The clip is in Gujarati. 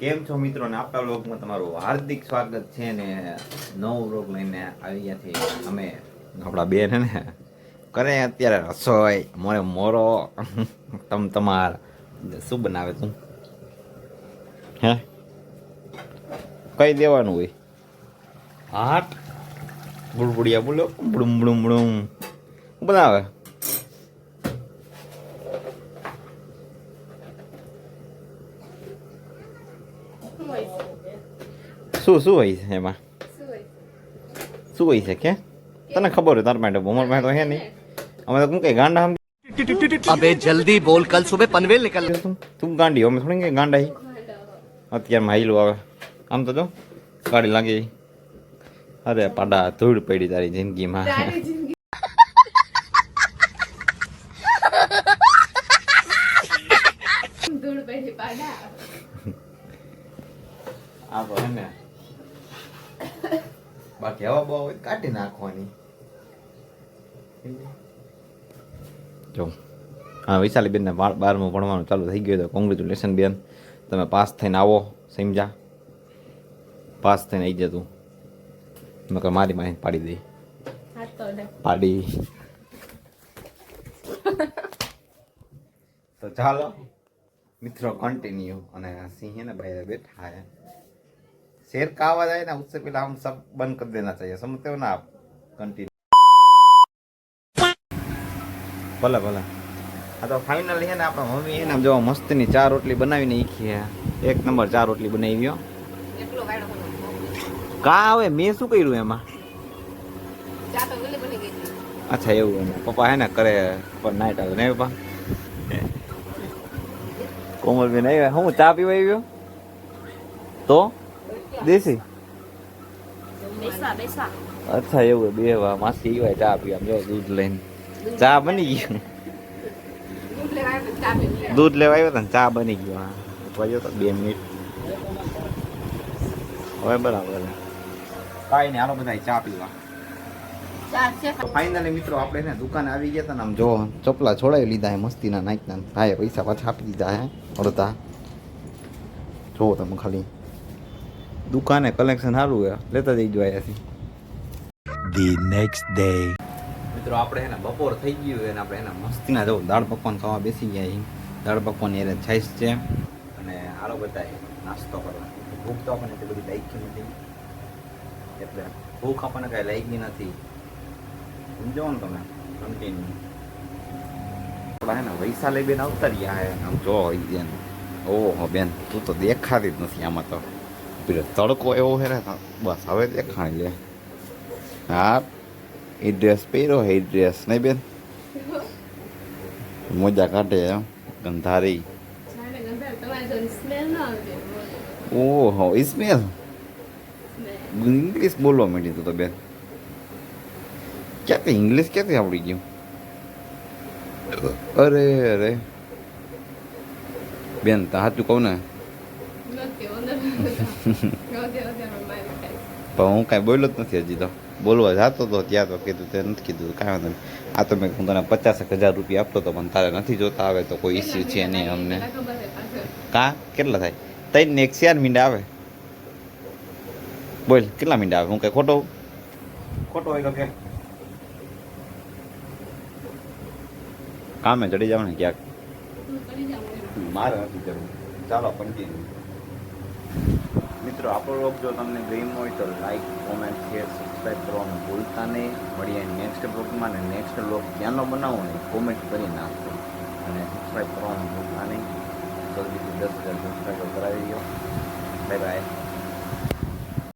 કેમ છો મિત્રો? ને આપણા વ્લોગમાં તમારું હાર્દિક સ્વાગત છે ને નવો વ્લોગ લઈને આવી ગયા છીએ અમે. આપણા બેન ને, કરે અત્યારે રસોઈ, મોરે મોરો, તમ તમાર. શું બનાવે તું? હે? કઈ દેવાનું હોય? હાટ? બુડબુડિયા બોલો, બુડુમ બુડુમ બુડુમ. બનાવે? શું શું હોય છે એમાં? શું હોય છે? કે? તને ખબર હોય તાર માટે ઉમરમાં તો હે નહીં. અમે તો હું કઈ ગાંડા અબે જલ્દી બોલ કલ સુબહ પનવેલ નીકળ તું ગાંડી અમે થોડી કઈ ગાંડા અત્યારમાં હાઈલું આવે. આમ તો જો ગાડી લાગી. અરે પાડા ધૂળ પડી તારી જિંદગીમાં. ધૂળ પડી આ બોલ ને. બાકી હવા બહુ હોય કાઢી નાખવાની. જો. હા વૈશાલી બેનને બારમું ભણવાનું ચાલુ થઈ ગયું તો કોંગ્રેચ્યુલેશન બેન. તમે પાસ થઈને આવો સમજા. પાસ થઈને આવી જતું નકર મારી માહિતી પાડી દઈ પાડી. તો ચાલો. મિત્રો કન્ટિન્યુ અને સિંહ ને ભાઈ બેઠા शेर का आवाज आए ना उससे पहले हम सब बंद कर देना चाहिए समझते हो ना आप कंटिन्यू ભલે ભલે હા તો ફાઇનલી છે ને આપણા મમ્મી છે ને જો મસ્તીની ચાર રોટલી બનાવીને ઈખી હે એક નંબર ચાર રોટલી બનાવી એકલો વાળો કા આવે મેં શું કર્યું એમાં ચા તો ઓલી બની ગઈ અચ્છા એવું એમ પપ્પા હે ને કરે પણ નાઈટ આવે નહીં પપ્પા કોમલબેન આવ્યા હું ચા પીવા આવ્યો તો દેશી? અચ્છા એવું બે વા માસી આવ્યા ચા પીવા. આમ જો દૂધ લઈને. ચા બની ગયું. દૂધ લેવા આવ્યો પી ને ચા બની ગયો. હા. તો બે મિનિટ. હવે બરાબર કાંઈ નહીં હાલો બધા ચા પીવા. છે. ફાઇનલી મિત્રો આપણે ને દુકાને આવી ગયા હતા ને આમ જો ચપલા છોડાવી લીધા હે મસ્તીના નાખના હા પૈસા પાછા આપી દીધા હે અડધા જો તમે ખાલી. દુકાને કલેક્શન સારું હે લેતા જઈ અહીંયાથી. ધી નેક્સ્ટ ડે મિત્રો આપણે એને બપોર થઈ ગયું છે અને આપણે એને મસ્તીના જવું દાળ પકવાન ખાવા બેસી ગયા છીએ. દાળ પકવાન એને છાઈસ છે. અને આલો બધા નાસ્તો કરવા. ભૂખ તો આપણને એટલી બધી લાગી નથી. એટલે ભૂખ આપણને કાંઈ લાગી નથી. સમજો ને તમે? કન્ટિન્યુ આપણા હે ને વૈશાલી બેન આવતા રહ્યા હે આમ જો ઈ બેન ઓહો બેન તું તો દેખાતી જ નથી આમાં તો. પેલો તડકો એવો છે ને તો બસ હવે દેખાણી લે હા એ ડ્રેસ પહેર્યો હે એ ડ્રેસ નહીં બેન મોજા કાઢે એમ ગંધારી ઓહો ઇસ્મેલ ઇંગ્લિશ બોલવા માંડી તું તો બેન ક્યાંથી ઇંગ્લિશ ક્યાંથી આવડી ગયું અરે અરે બેન તો સાચું કહું ને પણ હું કાંઈ બોલ્યો જ નથી હજી તો. બોલવા જતો તો ત્યાં તો કીધું તે નથી કીધું. કાંઈ વાંધો નહીં. આ તો મેં હું તને પચાસ હજાર રૂપિયા આપતો હતો પણ તારે નથી જોતા આવે તો કોઈ ઇસ્યુ છે નહીં અમને. કા? કેટલા થાય? ત્રણ ને એક ચાર મીંડા આવે. બોલ કેટલા મીંડા આવે? હું કઈ ખોટો? ખોટો હોય તો કે. કામે ચડી જાવ ને ક્યાંક તું મારે નથી જરૂર. ચાલો કન્ટિન્યુ મિત્રો, આપણો વ્લોગ જો તમને ગમ્યો હોય તો લાઇક કોમેન્ટ શેર સબસ્ક્રાઈબ કરવાનું ભૂલતા નહીં. મળીએ નેક્સ્ટ બ્લોગમાં ને નેક્સ્ટ બ્લોગ ક્યાંનો બનાવો ને કોમેન્ટ કરી નાખજો. અને સબસ્ક્રાઈબ કરવાનું ભૂલતા નહીં. જલ્દીથી દસ હજાર સબસ્ક્રાઈબર કરાવી દો. Bye bye